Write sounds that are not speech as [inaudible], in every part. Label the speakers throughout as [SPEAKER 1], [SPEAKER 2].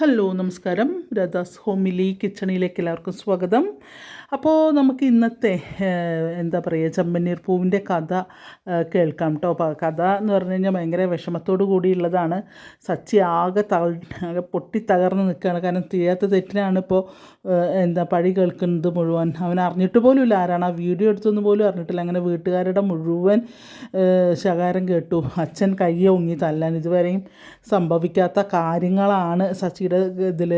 [SPEAKER 1] Hello നമസ്കാരം. രഥാസ് homely കിച്ചണിലേക്ക് എല്ലാവർക്കും സ്വാഗതം. അപ്പോൾ നമുക്ക് ഇന്നത്തെ എന്താ പറയുക ചമ്പന്നീർ പൂവിന്റെ കഥ കേൾക്കാം കേട്ടോ കഥ എന്ന് പറഞ്ഞു കഴിഞ്ഞാൽ ഭയങ്കര വിഷമത്തോടു കൂടിയുള്ളതാണ്. സച്ചി ആകെ തകൾ ആകെ പൊട്ടി തകർന്ന് നിൽക്കുകയാണ്. കാരണം ചെയ്യാത്ത തെറ്റിനാണ് ഇപ്പോൾ എന്താ പഴി കേൾക്കുന്നത് മുഴുവൻ. അവൻ അറിഞ്ഞിട്ട് പോലും ഇല്ല ആരാണ്. ആ വീഡിയോ എടുത്തൊന്നും പോലും അറിഞ്ഞിട്ടില്ല. അങ്ങനെ വീട്ടുകാരുടെ മുഴുവൻ ശകാരം കേട്ടു. അച്ഛൻ കയ്യെ ഉങ്ങി തല്ലാൻ ഇതുവരെയും സംഭവിക്കാത്ത കാര്യങ്ങളാണ് സച്ചിയുടെ ഇതിൽ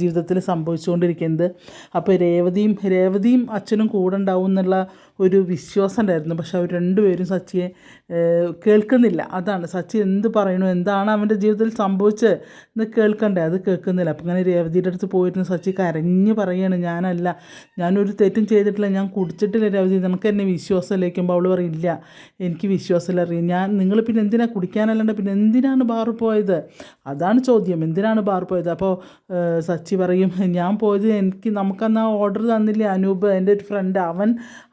[SPEAKER 1] ജീവിതത്തിൽ സംഭവിച്ചുകൊണ്ടിരിക്കുന്നത്. അപ്പോൾ രേവതിയും രേവതിയും അച്ഛനും കൂടെ ഉണ്ടാവും എന്നുള്ള ഒരു വിശ്വാസം ഉണ്ടായിരുന്നു. പക്ഷെ അവർ രണ്ടുപേരും സച്ചിയെ കേൾക്കുന്നില്ല. അതാണ് സച്ചി എന്ത് പറയണു എന്താണ് അവന്റെ ജീവിതത്തിൽ സംഭവിച്ചത് എന്ന് കേൾക്കണ്ടേ? അത് കേൾക്കുന്നില്ല. അപ്പം അങ്ങനെ രേവതിയുടെ അടുത്ത് പോയിരുന്ന. സച്ചി കരഞ്ഞ് പറയാണ് ഞാനല്ല ഞാനൊരു തെറ്റും ചെയ്തിട്ടില്ല ഞാൻ കുടിച്ചിട്ടില്ല രേവതി. നമുക്ക് എന്നെ വിശ്വാസം ലഭിക്കുമ്പോൾ അവൾ പറയില്ല എനിക്ക് വിശ്വാസമില്ല അറിയാം. ഞാൻ നിങ്ങൾ പിന്നെ എന്തിനാണ് കുടിക്കാനല്ലാണ്ട് പിന്നെ എന്തിനാണ് ബാറിൽ പോയത്? അതാണ് ചോദ്യം. എന്തിനാണ് ബാറിൽ പോയത്? അപ്പോൾ സച്ചി പറയും ഞാൻ പോയത് എനിക്ക് നമുക്കന്ന് ആ ഓർഡർ തന്നില്ലേ അനൂപ് എന്റെ ഒരു ഫ്രണ്ട് അവൻ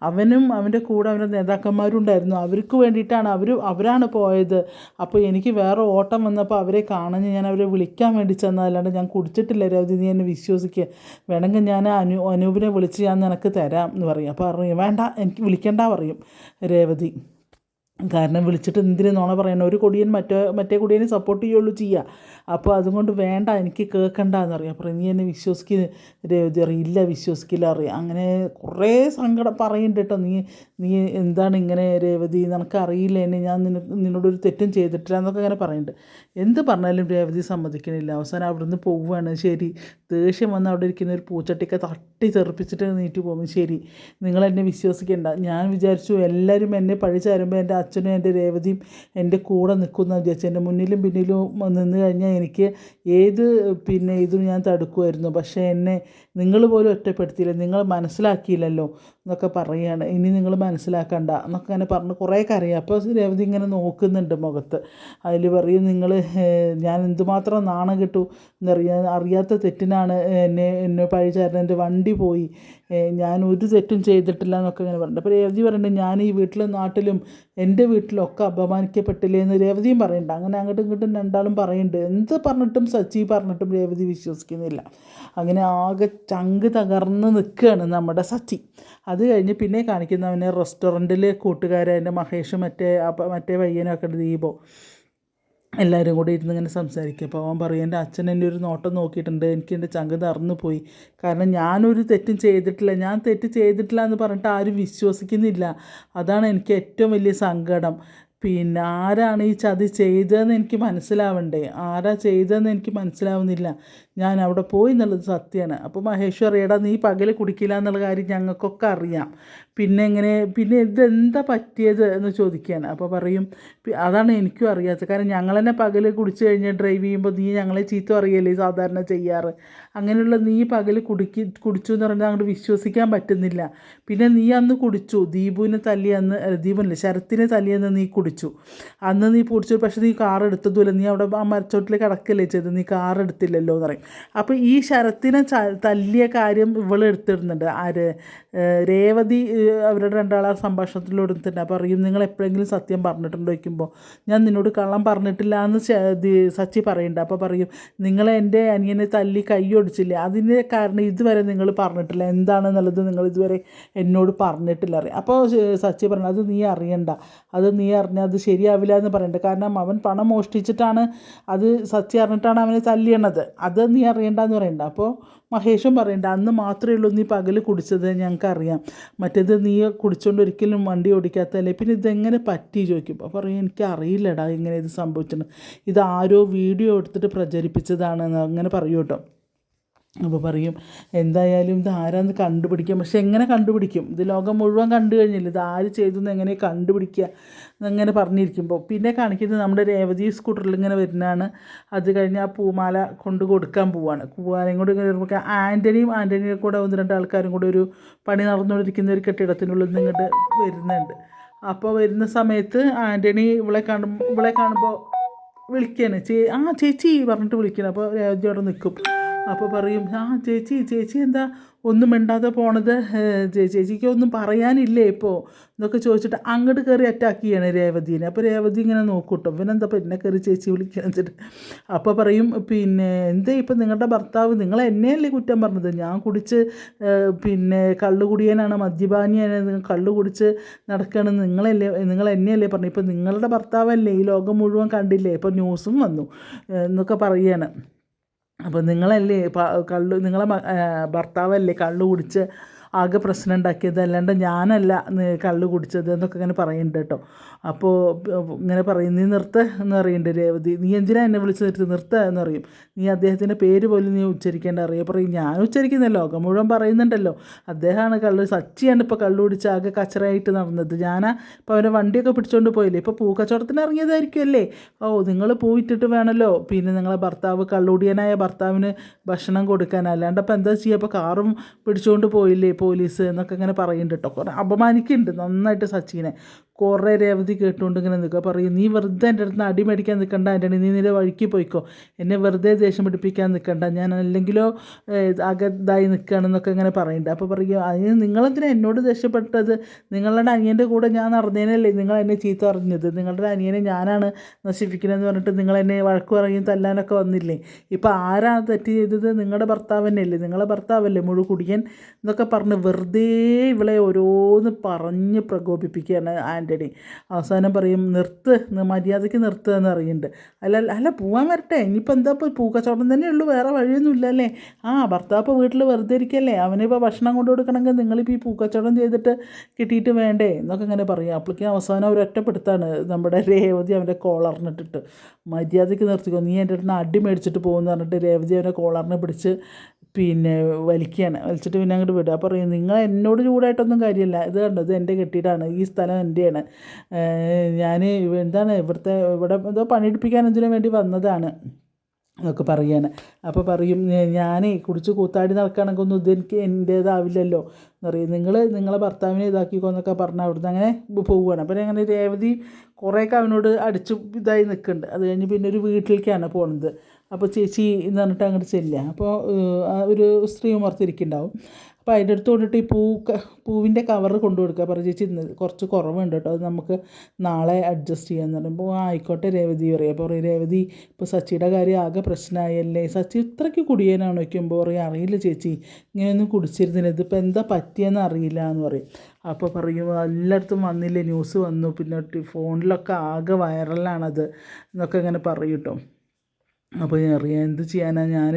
[SPEAKER 1] അവനും അവന്റെ കൂടെ അവന്റെ നേതാക്കന്മാരും ഉണ്ടായിരുന്നു അവർക്ക് വേണ്ടിയിട്ടാണ് അവർ അവരാണ് പോയത്. അപ്പോൾ എനിക്ക് വേറെ ഓട്ടം വന്നപ്പോൾ അവരെ കാണാൻ ഞാൻ അവരെ വിളിക്കാൻ വേണ്ടി ചെന്നതല്ലാണ്ട് ഞാൻ കുടിച്ചിട്ടില്ല രവതി നീ എന്നെ വിശ്വസിക്കുക വേണമെങ്കിൽ ഞാൻ അനു അനൂപിനെ വിളിച്ച് ഞാൻ നിനക്ക് തരാം എന്ന് പറയും. അപ്പോൾ പറയും വേണ്ട എനിക്ക് വിളിക്കേണ്ട പറയും രേവതി. കാരണം വിളിച്ചിട്ട് എന്തിനു നോണ ഒരു കൊടിയൻ മറ്റേ മറ്റേ കൊടിയനെ സപ്പോർട്ട് ചെയ്യുള്ളൂ ചെയ്യുക അപ്പോൾ അതുകൊണ്ട് വേണ്ട എനിക്ക് കേൾക്കണ്ട എന്നറിയാം അപ്പോൾ നീ എന്നെ വിശ്വസിക്കുന്ന ഇല്ല വിശ്വസിക്കില്ല അറിയാം. അങ്ങനെ കുറേ സങ്കടം പറയുന്നുണ്ട് കേട്ടോ നീ നീ എന്താണ് ഇങ്ങനെ രേവതി നിനക്ക് അറിയില്ല? എന്നെ ഞാൻ നിന നിന്നോടൊരു തെറ്റും ചെയ്തിട്ടില്ല എന്നൊക്കെ അങ്ങനെ പറയുന്നുണ്ട്. എന്ത് പറഞ്ഞാലും രേവതി സമ്മതിക്കണില്ല. അവസാനം അവിടുന്ന് പോവുകയാണ്. ശരി ദേഷ്യം വന്ന് അവിടെ ഇരിക്കുന്ന ഒരു പൂച്ചട്ടിക്ക തട്ടി തെറിപ്പിച്ചിട്ട് നീട്ടി പോകും. ശരി നിങ്ങളെന്നെ വിശ്വസിക്കേണ്ട. ഞാൻ വിചാരിച്ചു എല്ലാവരും എന്നെ പഴി ചാരുമ്പോൾ എന്റെ അച്ഛനും എന്റെ രേവതിയും എന്റെ കൂടെ നിൽക്കുന്ന വിചാരിച്ചു എന്റെ മുന്നിലും പിന്നിലും നിന്ന് കഴിഞ്ഞാൽ എനിക്ക് ഏത് പിന്നെ ഇതും ഞാൻ തടുക്കുമായിരുന്നു. പക്ഷേ എന്നെ നിങ്ങൾ പോലും ഒറ്റപ്പെടുത്തിയില്ല നിങ്ങൾ മനസ്സിലാക്കിയില്ലല്ലോ എന്നൊക്കെ പറയുകയാണ് ഇനി നിങ്ങൾ മനസ്സിലാക്കണ്ട എന്നൊക്കെ അങ്ങനെ പറഞ്ഞ് കുറേ കരയും. അപ്പോൾ രേവതി ഇങ്ങനെ നോക്കുന്നുണ്ട് മുഖത്ത്. അതിൽ പറയും നിങ്ങൾ ഞാൻ എന്തുമാത്രം നാണം കിട്ടു എന്നറിയാൻ അറിയാത്ത തെറ്റിനാണ് എന്നെ എന്നെ പഴിചാരുന്നത് എന്റെ വണ്ടി പോയി. ഞാൻ ഒരു തെറ്റും ചെയ്തിട്ടില്ല എന്നൊക്കെ ഇങ്ങനെ പറഞ്ഞു അപ്പോൾ രേവതി പറയുന്നുണ്ട് ഞാൻ ഈ വീട്ടിലും നാട്ടിലും എന്റെ വീട്ടിലൊക്കെ അപമാനിക്കപ്പെട്ടില്ലേ എന്ന് രേവതിയും പറയുന്നുണ്ട് അങ്ങനെ അങ്ങോട്ടും ഇങ്ങോട്ടും രണ്ടാളും പറയുന്നുണ്ട് എന്ത് പറഞ്ഞിട്ടും സച്ചി പറഞ്ഞിട്ടും രേവതി വിശ്വസിക്കുന്നില്ല. അങ്ങനെ ആകെ ചങ്ക് തകർന്ന് നിൽക്കുകയാണ് നമ്മുടെ സച്ചി. അത് കഴിഞ്ഞ് പിന്നെ കാണിക്കുന്നവനെ റെസ്റ്റോറന്റിൽ കൂട്ടുകാരെ എന്റെ മഹേഷും മറ്റേ മറ്റേ പയ്യനും ഒക്കെ ദീപോ. എല്ലാവരും കൂടി ഇരുന്ന് ഇങ്ങനെ സംസാരിക്കും. അപ്പോൾ അവൻ പറയും എന്റെ അച്ഛൻ എന്റെ ഒരു നോട്ടം നോക്കിയിട്ടുണ്ട്. എനിക്ക് എന്റെ ചങ്ക് തറന്നു പോയി. കാരണം ഞാനൊരു തെറ്റും ചെയ്തിട്ടില്ല. ഞാൻ തെറ്റ് ചെയ്തിട്ടില്ല എന്ന് പറഞ്ഞിട്ട് ആരും വിശ്വസിക്കുന്നില്ല. അതാണ് എനിക്ക് ഏറ്റവും വലിയ സങ്കടം. പിന്നെ ആരാണ് ഈ ചതി ചെയ്തതെന്ന് എനിക്ക് മനസ്സിലാവണ്ടേ? ആരാ ചെയ്തതെന്ന് എനിക്ക് മനസ്സിലാവുന്നില്ല. ഞാൻ അവിടെ പോയി എന്നുള്ളത് സത്യമാണ്. അപ്പോൾ മഹേഷ് അറിയടാ നീ പകൽ കുടിക്കില്ല എന്നുള്ള കാര്യം ഞങ്ങൾക്കൊക്കെ അറിയാം. പിന്നെ എങ്ങനെ പിന്നെ ഇതെന്താ പറ്റിയത് എന്ന് ചോദിക്കുകയാണ് അപ്പോൾ പറയും അതാണ് എനിക്കും അറിയാത്തത്. കാരണം ഞങ്ങൾ തന്നെ പകൽ കുടിച്ചു കഴിഞ്ഞാൽ ഡ്രൈവ് ചെയ്യുമ്പോൾ നീ ഞങ്ങളെ ചീത്ത അറിയല്ലേ സാധാരണ ചെയ്യാറ്? അങ്ങനെയുള്ള നീ പകൽ കുടിക്കി കുടിച്ചു എന്ന് പറഞ്ഞാൽ അങ്ങോട്ട് വിശ്വസിക്കാൻ പറ്റുന്നില്ല. പിന്നെ നീ അന്ന് കുടിച്ചു. ദീപുവിനെ തല്ലി അന്ന് അല്ല, ശരത്തിനെ തല്ലി അന്ന് നീ കുടിച്ചു. അന്ന് നീ കുടിച്ചു. പക്ഷേ നീ കാർ എടുത്തതുമില്ല. നീ അവിടെ ആ മരച്ചോട്ടിൽ കിടക്കല്ലേ ചെയ്ത് നീ കാർ എടുത്തില്ലല്ലോ എന്ന് പറയും. അപ്പോൾ ഈ ശരത്തിനെ തല്ലിയ കാര്യം ഇവൾ എടുത്തിടുന്നുണ്ട്. ആര്? രേവതി അവരുടെ രണ്ടാളാ സംഭാഷണത്തിൽ തന്നെ പറയും നിങ്ങൾ എപ്പോഴെങ്കിലും സത്യം പറഞ്ഞിട്ടുണ്ടോ ചോദിക്കുമ്പോൾ ഞാൻ നിന്നോട് കള്ളം പറഞ്ഞിട്ടില്ല എന്ന് സച്ചി പറയുന്നുണ്ട്. അപ്പോൾ പറയും നിങ്ങൾ എന്റെ അനിയനെ തല്ലി കൈയൊടിച്ചില്ല അതിന് കാരണം ഇതുവരെ നിങ്ങൾ പറഞ്ഞിട്ടില്ല. എന്താണെന്നുള്ളത് നിങ്ങൾ ഇതുവരെ എന്നോട് പറഞ്ഞിട്ടില്ല. അറിയാം. അപ്പോൾ സച്ചി പറഞ്ഞു അത് നീ അറിയണ്ട. അത് നീ അറിഞ്ഞാൽ അത് ശരിയാവില്ല എന്ന് പറയണ്ട കാരണം അവൻ പണം മോഷ്ടിച്ചിട്ടാണ് അത് സച്ചി അറിഞ്ഞിട്ടാണ് അവനെ തല്ലിയണത്. അത് നീ അറിയണ്ടെന്ന് പറയണ്ട അപ്പോൾ മഹേഷും പറയണ്ട അന്ന് മാത്രമേ ഉള്ളൂ നീ പകൽ കുടിച്ചത് ഞങ്ങൾക്കറിയാം. മറ്റേത് നീ കുടിച്ചുകൊണ്ട് ഒരിക്കലും വണ്ടി ഓടിക്കാത്തല്ലേ പിന്നെ ഇതെങ്ങനെ പറ്റി ചോദിക്കും അപ്പോൾ പറയും എനിക്ക് അറിയില്ലടാ ഇങ്ങനെ ഇത് സംഭവിച്ചിട്ടുണ്ട് ഇത് ആരോ വീഡിയോ എടുത്തിട്ട് പ്രചരിപ്പിച്ചതാണെന്ന് അങ്ങനെ പറയൂ കേട്ടോ. അപ്പോൾ പറയും എന്തായാലും ഇത് ആരാന്ന് കണ്ടുപിടിക്കാം. പക്ഷെ എങ്ങനെ കണ്ടുപിടിക്കും? ഇത് ലോകം മുഴുവൻ കണ്ടു കഴിഞ്ഞില്ല? ഇത് ആര് ചെയ്തു എന്ന് എങ്ങനെ കണ്ടുപിടിക്കുക എന്നങ്ങനെ പറഞ്ഞിരിക്കുമ്പോൾ പിന്നെ കാണിക്കുന്നത് നമ്മുടെ രേവതി സ്കൂട്ടറിൽ ഇങ്ങനെ വരുന്നതാണ്. അത് കഴിഞ്ഞ് ആ പൂമാല കൊണ്ട് കൊടുക്കാൻ പോവാണ്. പൂമാലയും കൂടെ ഇങ്ങനെ വരുമ്പോൾ ആന്റണിയും ആന്റണിയും കൂടെ ഒന്ന് രണ്ട് ആൾക്കാരും കൂടെ ഒരു പണി നടന്നുകൊണ്ടിരിക്കുന്ന ഒരു കെട്ടിടത്തിനുള്ളിൽ നിന്ന് ഇങ്ങോട്ട് വരുന്നുണ്ട്. അപ്പോൾ വരുന്ന സമയത്ത് ആന്റണി ഇവളെ കാണും ഇവളെ കാണുമ്പോൾ വിളിക്കാണ്. ചേ ആ ചേച്ചി പറഞ്ഞിട്ട് വിളിക്കണം. അപ്പോൾ രേവതി അവിടെ നിൽക്കും. അപ്പോൾ പറയും ആ ചേച്ചി ചേച്ചി എന്താ ഒന്നും മിണ്ടാതെ പോണത്? ചേച്ചിക്ക് ഒന്നും പറയാനില്ലേ ഇപ്പോൾ എന്നൊക്കെ ചോദിച്ചിട്ട് അങ്ങോട്ട് കയറി അറ്റാക്ക് ചെയ്യണേ രേവതിനെ. അപ്പോൾ രേവതി ഇങ്ങനെ നോക്കൂട്ടോ പിന്നെ എന്താ പിന്നെ കയറി ചേച്ചി വിളിക്കണം വെച്ചിട്ട്? അപ്പോൾ പറയും പിന്നെ എന്താ ഇപ്പം നിങ്ങളുടെ ഭർത്താവ്? നിങ്ങൾ എന്നെയല്ലേ കുറ്റം പറഞ്ഞത്? ഞാൻ കുടിച്ച് പിന്നെ കള്ള് കുടിയനാണ് മദ്യപാനിയാണ് കള്ള് കുടിച്ച് നടക്കുകയാണ് നിങ്ങളല്ലേ നിങ്ങൾ എന്നെയല്ലേ പറഞ്ഞു ഇപ്പം നിങ്ങളുടെ ഭർത്താവല്ലേ ഈ ലോകം മുഴുവൻ കണ്ടില്ലേ? ഇപ്പോൾ ന്യൂസും വന്നു എന്നൊക്കെ പറയുകയാണ് അപ്പോൾ നിങ്ങളല്ലേ കള്ളു നിങ്ങളെ ഭർത്താവല്ലേ കള്ള് കുടിച്ച് ആകെ പ്രശ്നം ഉണ്ടാക്കിയത് അല്ലാണ്ട് ഞാനല്ല കള്ളു കുടിച്ചത് എന്നൊക്കെ ഇങ്ങനെ പറയുന്നുണ്ട് കേട്ടോ. അപ്പോൾ ഇങ്ങനെ പറയും നീ നിർത്ത എന്ന് പറയുന്നുണ്ട് രേവതി. നീ എന്തിനാ എന്നെ വിളിച്ച് നിർത്തി? നിർത്ത എന്ന് പറയും. നീ അദ്ദേഹത്തിന്റെ പേര് പോലും നീ ഉച്ചരിക്കേണ്ട അറിയാം പറയും. ഞാൻ ഉച്ചരിക്കുന്ന ലോകം മുഴുവൻ പറയുന്നുണ്ടല്ലോ. അദ്ദേഹമാണ് കള്ള് സച്ചിയാണ് ഇപ്പോൾ കള്ളു കുടിച്ച് ആകെ കച്ചറയായിട്ട് നടന്നത്. ഞാനാ ഇപ്പോൾ അവന്റെ വണ്ടിയൊക്കെ പിടിച്ചുകൊണ്ട് പോയില്ലേ? ഇപ്പോൾ പൂക്കച്ചവടത്തിന് ഇറങ്ങിയതായിരിക്കുമല്ലേ ഓ നിങ്ങൾ പൂവിട്ടിട്ട് വേണമല്ലോ പിന്നെ നിങ്ങളെ ഭർത്താവ് കള്ളുടിയനായ ഭർത്താവിന് ഭക്ഷണം കൊടുക്കാൻ. അല്ലാണ്ട് അപ്പോൾ എന്താ ചെയ്യുക അപ്പോൾ കാറും പിടിച്ചുകൊണ്ട് പോയില്ലേ? പോലീസ് എന്നൊക്കെ ഇങ്ങനെ പറയുന്നുണ്ട് കേട്ടോ. കുറേ അപമാനിക്കുന്നുണ്ട് നന്നായിട്ട് സച്ചിനെ. കുറേ രേവതി കേട്ടുകൊണ്ട് ഇങ്ങനെ നിൽക്കുക. പറയും നീ വെറുതെ എന്റെ അടുത്ത് അടി മേടിക്കാൻ നിൽക്കണ്ട എന്റെ നീ നിന്റെ വഴിക്ക് പോയിക്കോ. എന്നെ വെറുതെ ദേഷ്യം പിടിപ്പിക്കാൻ നിൽക്കണ്ട. ഞാൻ അല്ലെങ്കിലോ അകതായി നിൽക്കുകയാണെന്നൊക്കെ ഇങ്ങനെ പറയുന്നുണ്ട്. അപ്പോൾ പറയും അതിന് നിങ്ങളെന്തിനാ എന്നോട് ദേഷ്യപ്പെട്ടത്? നിങ്ങളുടെ അനിയന്റെ കൂടെ ഞാൻ നടന്നേനല്ലേ? നിങ്ങൾ എന്നെ ചീത്ത പറഞ്ഞത്. നിങ്ങളുടെ അനിയനെ ഞാനാണ് നശിപ്പിക്കണമെന്ന് പറഞ്ഞിട്ട് നിങ്ങൾ എന്നെ വഴക്ക് പറയും തല്ലാനൊക്കെ വന്നില്ലേ? ഇപ്പോൾ ആരാണ് തെറ്റ് ചെയ്തത്? നിങ്ങളുടെ ഭർത്താവ് തന്നെയല്ലേ നിങ്ങളെ ഭർത്താവല്ലേ? മുഴു കുടിയൻ എന്നൊക്കെ പറഞ്ഞ് വെറുതെ ഇവളെ ഓരോന്ന് പറഞ്ഞ് പ്രകോപിപ്പിക്കുകയാണ് ആന്റണി അവസാനം പറയും നിർത്ത് മര്യാദയ്ക്ക് നിർത്തുക എന്ന് അറിയുന്നുണ്ട് അല്ല അല്ല പോവാൻ വരട്ടെ. ഇനിയിപ്പോൾ എന്താ ഇപ്പോൾ പൂക്കച്ചവടം തന്നെ ഉള്ളൂ വേറെ വഴിയൊന്നും ഇല്ലല്ലേ ആ ഭർത്താവ് ഇപ്പോൾ വീട്ടിൽ വെറുതെ ഇരിക്കല്ലേ? അവനിപ്പോൾ ഭക്ഷണം കൊണ്ടു കൊടുക്കണമെങ്കിൽ നിങ്ങളിപ്പോൾ ഈ പൂക്കച്ചവടം ചെയ്തിട്ട് കിട്ടിയിട്ട് വേണ്ടേ? എന്നൊക്കെ ഇങ്ങനെ പറയും. അപ്പോഴേക്കും അവസാനം അവർ ഒറ്റപ്പെടുത്താണ്. നമ്മുടെ രേവതി അവന്റെ കോളറിനിട്ടിട്ട് മര്യാദയ്ക്ക് നിർത്തിക്കോ. നീ എന്റെ അടുത്ത് അടി മേടിച്ചിട്ട് പോകുമെന്ന് പറഞ്ഞിട്ട് രേവതി അവന്റെ കോളറിനെ പിടിച്ച് പിന്നെ വലിക്കുകയാണ് വലിച്ചിട്ട് പിന്നെ അങ്ങോട്ട് വിടുക അപ്പോൾ പറയും നിങ്ങൾ എന്നോട് ചൂടായിട്ടൊന്നും കാര്യമില്ല ഇത് കണ്ടോ ഇത് എന്റെ കെട്ടിയിട്ടാണ്. ഈ സ്ഥലം എന്റെയാണ് ഞാൻ എന്താണ് ഇവിടുത്തെ ഇവിടെ എന്തോ പണിയെടുപ്പിക്കാൻ എന്തിനു വേണ്ടി വന്നതാണ്. എന്നൊക്കെ പറയാണ്. അപ്പോൾ പറയും ഞാൻ കുടിച്ച് കൂത്താടി നടക്കുകയാണെങ്കിൽ ഒന്നും ഇത് എനിക്ക് എന്റേതാവില്ലല്ലോ എന്ന് പറയും നിങ്ങൾ നിങ്ങളെ ഭർത്താവിനെ ഇതാക്കിക്കോ എന്നൊക്കെ പറഞ്ഞ് അവിടുന്ന് അങ്ങനെ പോവുകയാണ് അപ്പോൾ അങ്ങനെ രേവതി കുറേയൊക്കെ അവനോട് അടിച്ച് ഇതായി നിൽക്കുന്നുണ്ട്. അത് കഴിഞ്ഞ് പിന്നെ ഒരു വീട്ടിലേക്കാണ് പോകുന്നത് അപ്പോൾ ചേച്ചി എന്ന് പറഞ്ഞിട്ട് അങ്ങോട്ട് ചെല്ലുക. അപ്പോൾ ഒരു സ്ത്രീ ഉമർത്തിരിക്കുന്നുണ്ടാവും. അപ്പോൾ അതിന്റെ അടുത്ത് കൊണ്ടിട്ട് ഈ പൂ പൂവിന്റെ കവർ കൊണ്ടു കൊടുക്കുക പറ ചേച്ചി ഇന്ന് കുറച്ച് കുറവുണ്ട് കേട്ടോ. അത് നമുക്ക് നാളെ അഡ്ജസ്റ്റ് ചെയ്യാമെന്ന് പറയുമ്പോൾ ആ ആയിക്കോട്ടെ രേവതി പറയും. അപ്പോൾ പറയും രേവതി ഇപ്പോൾ സച്ചിയുടെ കാര്യം ആകെ പ്രശ്നമായല്ലേ? സച്ചി ഇത്രയ്ക്ക് കുടിയേനാണ്? വയ്ക്കുമ്പോൾ പറയും അറിയില്ല ചേച്ചി. ഇങ്ങനെയൊന്നും കുടിച്ചിരുന്നില്ല. ഇതിപ്പോൾ എന്താ പറ്റിയെന്ന് അറിയില്ല എന്ന് പറയും. അപ്പോൾ പറയും എല്ലായിടത്തും വന്നില്ലേ. ന്യൂസ് വന്നു. പിന്നെ ഫോണിലൊക്കെ ആകെ വൈറലാണത് എന്നൊക്കെ ഇങ്ങനെ പറയും കേട്ടോ. അപ്പോൾ അറിയാൻ അറിയാം എന്ത് ചെയ്യാനാണ് ഞാൻ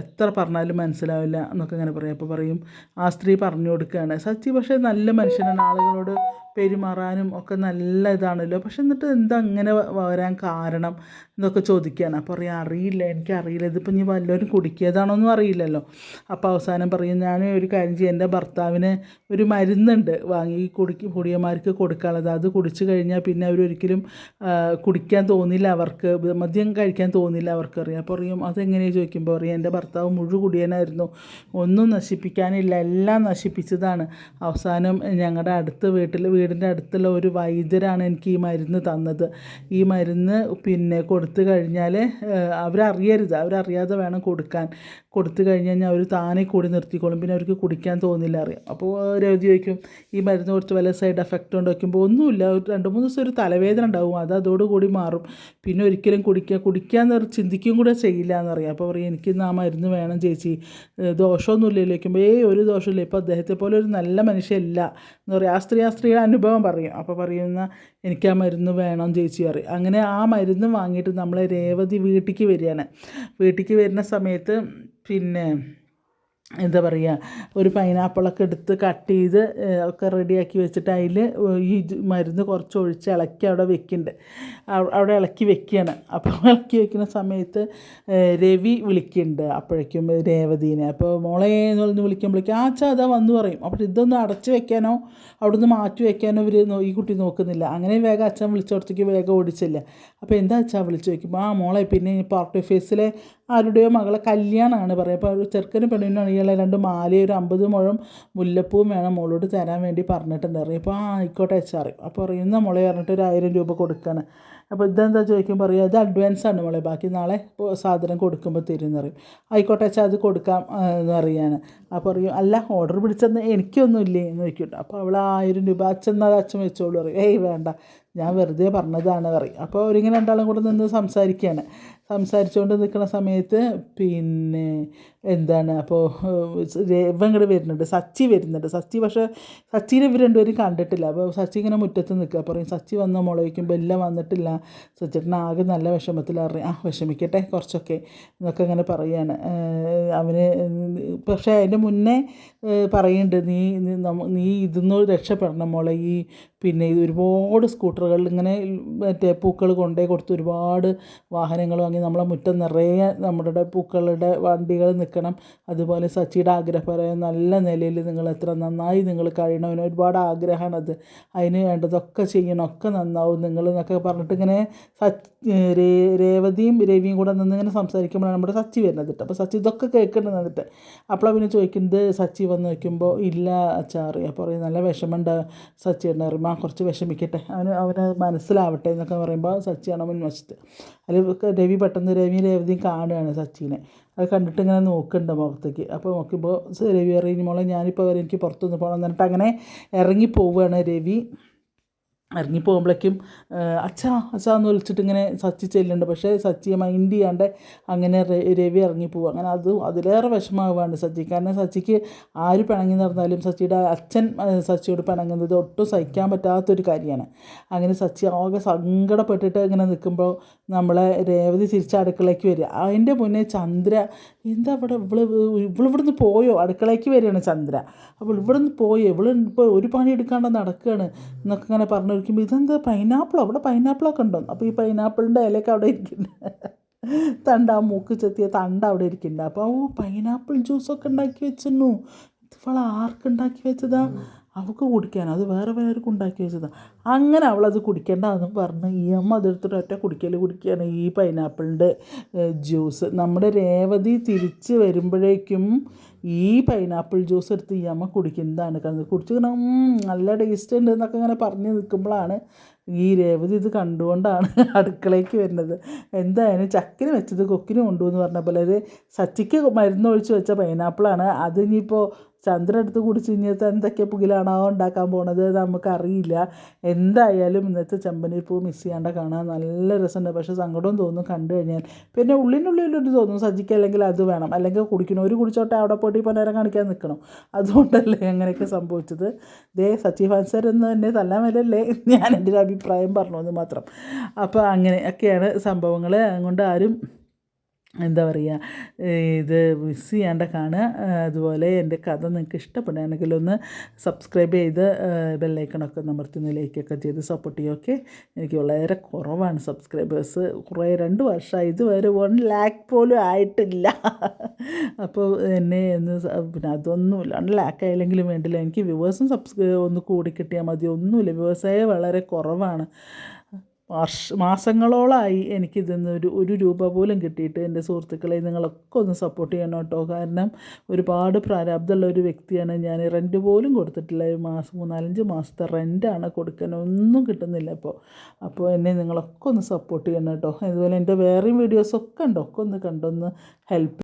[SPEAKER 1] എത്ര പറഞ്ഞാലും മനസ്സിലാവില്ല എന്നൊക്കെ ഇങ്ങനെ പറയും. അപ്പോൾ പറയും ആ സ്ത്രീ പറഞ്ഞു കൊടുക്കുകയാണ് സച്ചി പക്ഷേ നല്ല മനുഷ്യനാണ്. ആളുകളോട് പെരുമാറാനും ഒക്കെ നല്ല ഇതാണല്ലോ. പക്ഷെ എന്നിട്ട് എന്താ അങ്ങനെ വരാൻ കാരണം? എന്നൊക്കെ ചോദിക്കുകയാണ്. അപ്പോൾ പറയാം അറിയില്ല എനിക്കറിയില്ല. ഇതിപ്പോൾ ഇനി വല്ലവരും കുടിക്കിയതാണോന്നും അറിയില്ലല്ലോ. അപ്പോൾ അവസാനം പറയും ഞാൻ ഒരു കാര്യം ചെയ്യും. എന്റെ ഭർത്താവിന് ഒരു മരുന്നുണ്ട് വാങ്ങി കുടിക്ക് കുടിയന്മാർക്ക് കൊടുക്കാനുള്ളത്. അത് കുടിച്ചു കഴിഞ്ഞാൽ പിന്നെ അവരൊരിക്കലും കുടിക്കാൻ തോന്നില്ല അവർക്ക്. മദ്യം കഴിക്കാൻ തോന്നില്ല അവർക്ക് അറിയാം അപ്പോൾ പറയും അതെങ്ങനെയാണ് ചോദിക്കുമ്പോൾ പറയും എന്റെ ഭർത്താവ് മുഴു കുടിയനായിരുന്നു ഒന്നും നശിപ്പിക്കാനില്ല. എല്ലാം നശിപ്പിച്ചതാണ്. അവസാനം ഞങ്ങളുടെ അടുത്ത വീട്ടിൽ വീടിന്റെ അടുത്തുള്ള ഒരു വൈദ്യരാണ് എനിക്ക് ഈ മരുന്ന് തന്നത്. ഈ മരുന്ന് പിന്നെ കൊടുത്തു കഴിഞ്ഞാൽ അവരറിയരുത്. അവരറിയാതെ വേണം കൊടുക്കാൻ. കൊടുത്തു കഴിഞ്ഞ് കഴിഞ്ഞാൽ അവർ താനെ കൂടി നിർത്തിക്കോളും. പിന്നെ അവർക്ക് കുടിക്കാൻ തോന്നില്ല അറിയാം. അപ്പോൾ രവതി ചോദിക്കും ഈ മരുന്ന് കുറച്ച് വല്ല സൈഡ് എഫക്റ്റ് ഉണ്ട്? വയ്ക്കുമ്പോൾ ഒന്നുമില്ല. ഒരു രണ്ട് മൂന്ന് ദിവസം ഒരു തലവേദന ഉണ്ടാവും. അത് അതോടുകൂടി മാറും. പിന്നെ ഒരിക്കലും കുടിക്കുക പറഞ്ഞ് ചിന്തിക്കും കൂടെ ചെയ്യില്ല എന്നറിയാം അപ്പോൾ പറയും എനിക്ക് ആ മരുന്ന് വേണം ചേച്ചി. ദോഷമൊന്നുമില്ലല്ലോ വയ്ക്കുമ്പോൾ ഏയ് ഒരു ദോഷമില്ല. ഇപ്പോൾ അദ്ദേഹത്തെ പോലെ ഒരു നല്ല മനുഷ്യല്ല എന്ന് പറയും. ആ സ്ത്രീ ആ സ്ത്രീയുടെ അനുഭവം പറയും. അപ്പോൾ പറയുന്ന എനിക്ക് ആ മരുന്ന് വേണം ചേച്ചി. പറയും. അങ്ങനെ ആ മരുന്ന് വാങ്ങിയിട്ട് നമ്മളെ രേവതി വീട്ടിലേക്ക് വരികയാണ്. വീട്ടിലേക്ക് വരുന്ന സമയത്ത് പിന്നെ എന്താ പറയുക ഒരു പൈനാപ്പിളൊക്കെ എടുത്ത് കട്ട് ചെയ്ത് ഒക്കെ റെഡിയാക്കി വെച്ചിട്ട് അതിൽ ഈ മരുന്ന് കുറച്ച് ഒഴിച്ച് ഇളക്കി അവിടെ വെക്കുന്നുണ്ട് അവിടെ ഇളക്കി വെക്കുകയാണ് അപ്പോൾ [laughs] ഇളക്കി വെക്കുന്ന സമയത്ത് രവി വിളിക്കുന്നുണ്ട് അപ്പോഴേക്കും രേവതീനെ. അപ്പോൾ മോളെ എന്ന് പറഞ്ഞ് വിളിക്കുമ്പോഴേക്കും ആ ചാ വന്ന് പറയും. അപ്പോൾ ഇതൊന്നും അടച്ചു വെക്കാനോ അവിടുന്ന് മാറ്റി വെക്കാനോ ഇവർ ഈ കുട്ടി നോക്കുന്നില്ല. അങ്ങനെ വേഗം അച്ഛൻ വിളിച്ചോടത്തേക്ക് വേഗം ഓടിച്ചില്ല. അപ്പോൾ എന്താ അച്ഛാ വിളിച്ച് വെക്കുമ്പോൾ ആ മോളെ പിന്നെ പാർട്ടി ഓഫീസിലെ ആരുടെയോ മകളെ കല്യാണമാണ് പറയുക അപ്പോൾ ചെറുക്കനും പെണ്ണിനും ഇയാളെ രണ്ട് മാലയും ഒരു അമ്പത് മുഴം മുല്ലപ്പൂവും വേണം മോളോട് തരാൻ വേണ്ടി പറഞ്ഞിട്ടുണ്ട്. അറിയാം. അപ്പോൾ ആ ആയിക്കോട്ടെ എച്ച് ആർ അപ്പോൾ അറിയുന്ന മോളെ പറഞ്ഞിട്ട് ഒരു ആയിരം രൂപ കൊടുക്കുകയാണ് അപ്പോൾ ഇതെന്താ ചോദിക്കുമ്പോൾ പറയും അത് അഡ്വാൻസ് ആണ് മോളെ ബാക്കി നാളെ സാധനം കൊടുക്കുമ്പോൾ തരും എന്ന് പറയും. ആയിക്കോട്ടെ അച്ഛാ അത് കൊടുക്കാം എന്ന് പറയാണ്. അപ്പോൾ പറയും അല്ല ഓർഡർ പിടിച്ചെന്ന് എനിക്കൊന്നും ഇല്ലേ? എന്ന് ചോദിക്കട്ടോ അപ്പോൾ അവൾ ആയിരം രൂപ അച്ഛൻ എന്നാൽ അച്ഛൻ വെച്ചോളൂ. പറയും ഏയ് വേണ്ട. ഞാൻ വെറുതെ പറഞ്ഞതാണ് പറയും. അപ്പോൾ അവരിങ്ങനെ രണ്ടാളും കൂടെ നിന്ന് സംസാരിക്കുകയാണ് സംസാരിച്ചുകൊണ്ട് നിൽക്കുന്ന സമയത്ത് പിന്നെ എന്താണ് അപ്പോൾ ഇവൻ ഇങ്ങോട്ട് വരുന്നുണ്ട്. സച്ചി വരുന്നുണ്ട്. സച്ചി പക്ഷേ സച്ചിനെ ഇവർ രണ്ടുപേരും കണ്ടിട്ടില്ല. അപ്പോൾ സച്ചി ഇങ്ങനെ മുറ്റത്ത് നിൽക്കുക പറയും സച്ചി വന്ന മുളയ്ക്കുമ്പോൾ എല്ലാം വന്നിട്ടില്ല. സച്ചേട്ടൻ ആകെ നല്ല വിഷമത്തിലറിയാം ആ വിഷമിക്കട്ടെ കുറച്ചൊക്കെ. എന്നൊക്കെ ഇങ്ങനെ പറയുകയാണ് അവന് പക്ഷേ അതിന്റെ മുന്നേ പറയുന്നുണ്ട് നീ നീ ഇതിന്ന് രക്ഷപ്പെടണം മോളെ. ഈ പിന്നെ ഇത് ഒരുപാട് സ്കൂട്ടറുകളിൽ ഇങ്ങനെ മറ്റേ പൂക്കൾ കൊണ്ടേ കൊടുത്ത് ഒരുപാട് വാഹനങ്ങൾ വാങ്ങി നമ്മളെ മുറ്റം നിറയെ നമ്മുടെ പൂക്കളുടെ വണ്ടികൾ നിൽക്കണം. അതുപോലെ സച്ചിയുടെ ആഗ്രഹപരമായ നല്ല നിലയിൽ നിങ്ങൾ എത്ര നന്നായി നിങ്ങൾ കഴിയണമെന്ന് ഒരുപാട് ആഗ്രഹമാണത് അതിന് വേണ്ടതൊക്കെ ചെയ്യണം. ഒക്കെ നന്നാവും. നിങ്ങൾ എന്നൊക്കെ പറഞ്ഞിട്ട് ഇങ്ങനെ സച്ച് രേവതിയും രവിയും കൂടെ നിന്ന് ഇങ്ങനെ സംസാരിക്കുമ്പോഴാണ് നമ്മുടെ സച്ചി വരുന്നത് കേട്ടോ. അപ്പോൾ സച്ചി ഇതൊക്കെ കേൾക്കുന്നത് എന്നിട്ട് അപ്പോഴാണ് പിന്നെ ചോദിക്കുന്നത് സച്ചി വന്ന് നോക്കുമ്പോൾ ഇല്ല അച്ചാറി അപ്പോൾ പറയും നല്ല വിഷമമുണ്ട് സച്ചി എന്ന് കുറച്ച് വിഷമിക്കട്ടെ. അവന് അവന് മനസ്സിലാവട്ടെ എന്നൊക്കെ പറയുമ്പോൾ സച്ചിയാണ് മുൻവശത്ത്. അതിൽ രവി പെട്ടെന്ന് രവി രേവതിയും കാണുകയാണ് സച്ചിനെ. അത് കണ്ടിട്ട് ഇങ്ങനെ നോക്കുന്നുണ്ട് മുഖത്തേക്ക്. അപ്പോൾ നോക്കുമ്പോൾ രവി അറിയുമ്പോൾ ഞാനിപ്പോൾ വരെ എനിക്ക് പുറത്തുനിന്ന് പോകണം എന്നിട്ട് അങ്ങനെ ഇറങ്ങി പോവുകയാണ് രവി. ഇറങ്ങി പോകുമ്പോഴേക്കും അച്ഛാ അച്ഛാ എന്ന് വിളിച്ചിട്ട് ഇങ്ങനെ സച്ചി ചെല്ലുന്നുണ്ട്. പക്ഷേ സച്ചിയെ മൈൻഡ് ചെയ്യാണ്ട് അങ്ങനെ രവി ഇറങ്ങി പോകും അങ്ങനെ അത് അതിലേറെ വിഷമാവാണ് സച്ചി. കാരണം സച്ചിക്ക് ആര് പിണങ്ങി നടന്നാലും സച്ചിയുടെ അച്ഛൻ സച്ചിയോട് പിണങ്ങുന്നത് ഒട്ടും സഹിക്കാൻ പറ്റാത്തൊരു കാര്യമാണ്. അങ്ങനെ സച്ചി ആകെ സങ്കടപ്പെട്ടിട്ട് ഇങ്ങനെ നിൽക്കുമ്പോൾ നമ്മളെ രേവതി തിരിച്ച് അടുക്കളയ്ക്ക് വരിക. അതിന്റെ മുന്നേ ചന്ദ്ര എന്താ ഇവിടെ ഇവൾ ഇവളിവിടുന്ന് പോയോ? അടുക്കളയ്ക്ക് വരികയാണ് ചന്ദ്ര. അപ്പോൾ ഇവിടുന്ന് പോയോ? ഇവൾ ഇപ്പോൾ ഒരു പണി എടുക്കാണ്ട് നടക്കുകയാണ്. എന്നൊക്കെ ഇങ്ങനെ പറഞ്ഞു വയ്ക്കുമ്പോൾ ഇതെന്താ പൈനാപ്പിളോ അവിടെ പൈനാപ്പിളൊക്കെ ഉണ്ടോ? അപ്പോൾ ഈ പൈനാപ്പിളിന്റെ ഇലയൊക്കെ അവിടെ ഇരിക്കുന്നുണ്ട് തണ്ട ആ മൂക്ക് ചെത്തിയ തണ്ട അവിടെ ഇരിക്കുന്നുണ്ട് അപ്പോൾ ഓ പൈനാപ്പിൾ ജ്യൂസൊക്കെ ഉണ്ടാക്കി വെച്ചിരുന്നു. ഇവൾ ആർക്കുണ്ടാക്കി വെച്ചതാ? അവൾക്ക് കുടിക്കാൻ അത് വേറെ വേറെ ഉണ്ടാക്കി വെച്ചതാ. അങ്ങനെ അവളത് കുടിക്കേണ്ടതെന്ന് പറഞ്ഞ് ഈ അമ്മ അതെടുത്തിട്ട് ഒറ്റ കുടിക്കൽ കുടിക്കുകയാണ്. ഈ പൈനാപ്പിളിന്റെ ജ്യൂസ്. നമ്മുടെ രേവതി തിരിച്ച് വരുമ്പോഴേക്കും ഈ പൈനാപ്പിൾ ജ്യൂസ് എടുത്ത് ഈ അമ്മ കുടിക്കുന്നതാണ് കാരണം കുടിച്ച് നല്ല ടേസ്റ്റ് ഉണ്ട് എന്നൊക്കെ ഇങ്ങനെ പറഞ്ഞ് നിൽക്കുമ്പോഴാണ് ഈ രേവതി ഇത് കണ്ടുകൊണ്ടാണ് [laughs] അടുക്കളയ്ക്ക് വരുന്നത്. എന്തായാലും ചക്കിന് വെച്ചത് കൊക്കിന് കൊണ്ടുവന്ന് പറഞ്ഞ പോലെ അത് സച്ചിക്ക് മരുന്നൊഴിച്ച് വെച്ച പൈനാപ്പിളാണ്. അത് ഇനിയിപ്പോൾ ചന്ദ്രൻ എടുത്ത് കുടിച്ച് എന്തൊക്കെ പുകിലാണോ ഉണ്ടാക്കാൻ പോണത് നമുക്കറിയില്ല. എന്തായാലും ഇന്നത്തെ ചെമ്പനി പൂ മിസ് ചെയ്യാണ്ട കാണാൻ നല്ല രസമുണ്ട്. പക്ഷേ സങ്കടവും തോന്നും കണ്ടു കഴിഞ്ഞാൽ. പിന്നെ ഉള്ളിനുള്ളിലൊരു തോന്നും സജിക്ക് അല്ലെങ്കിൽ അത് വേണം. അല്ലെങ്കിൽ കുടിക്കണം. ഒരു കുടിച്ചോട്ടെ അവിടെ പോയിട്ട് ഇപ്പോൾ നേരം കാണിക്കാൻ നിൽക്കണം. അതുകൊണ്ടല്ലേ അങ്ങനെയൊക്കെ സംഭവിച്ചത്. ദേ സച്ചി ഫാൻസർ എന്ന് തന്നെ തല്ലാൻ വരല്ലേ ഞാൻ എന്റെ ഒരു അഭിപ്രായം പറഞ്ഞു എന്ന് മാത്രം. അപ്പോൾ അങ്ങനെ ഒക്കെയാണ് സംഭവങ്ങൾ. അതുകൊണ്ട് ആരും എന്താ പറയുക ഇത് മിസ് ചെയ്യാണ്ട് കാണുക. അതുപോലെ എന്റെ കഥ നിങ്ങൾക്ക് ഇഷ്ടപ്പെടുകയാണെങ്കിൽ ഒന്ന് സബ്സ്ക്രൈബ് ചെയ്ത് ബെല്ലൈക്കണൊക്കെ അമർത്തുന്ന ലൈക്കൊക്കെ ചെയ്ത് സപ്പോർട്ട് ചെയ്യുമൊക്കെ എനിക്ക് വളരെ കുറവാണ് സബ്സ്ക്രൈബേഴ്സ് കുറേ രണ്ട് വർഷമായി ഇതുവരെ വൺ ലാക്ക് പോലും ആയിട്ടില്ല. അപ്പോൾ എന്നെ ഒന്ന് പിന്നെ അതൊന്നുമില്ല. വൺ ലാക്ക് ആയില്ലെങ്കിലും വേണ്ടില്ല. എനിക്ക് വ്യൂവേഴ്സും സബ്സ്ക്രൈബ് ഒന്ന് കൂടി കിട്ടിയാൽ മതി. ഒന്നുമില്ല. വ്യൂവേഴ്സേ വളരെ കുറവാണ്. വർഷ മാസങ്ങളോളമായി എനിക്കിതിന്ന് ഒരു ഒരു രൂപ പോലും കിട്ടിയിട്ട് എന്റെ സുഹൃത്തുക്കളെ നിങ്ങളൊക്കെ ഒന്ന് സപ്പോർട്ട് ചെയ്യണം കേട്ടോ. കാരണം ഒരുപാട് പ്രാരാബ്ദമുള്ള ഒരു വ്യക്തിയാണ്. ഞാൻ റെന്റ് പോലും കൊടുത്തിട്ടില്ല. ഒരു മാസം മൂന്നാലഞ്ച് മാസത്തെ റെന്റാണ് കൊടുക്കാൻ. ഒന്നും കിട്ടുന്നില്ല ഇപ്പോൾ. അപ്പോൾ എന്നെ നിങ്ങളൊക്കെ ഒന്ന് സപ്പോർട്ട് ചെയ്യണം കേട്ടോ. അതുപോലെ എന്റെ വേറെയും വീഡിയോസൊക്കെ ഉണ്ടോ? ഒക്കെ ഒന്ന് കണ്ടൊന്ന് ഹെൽപ്പ്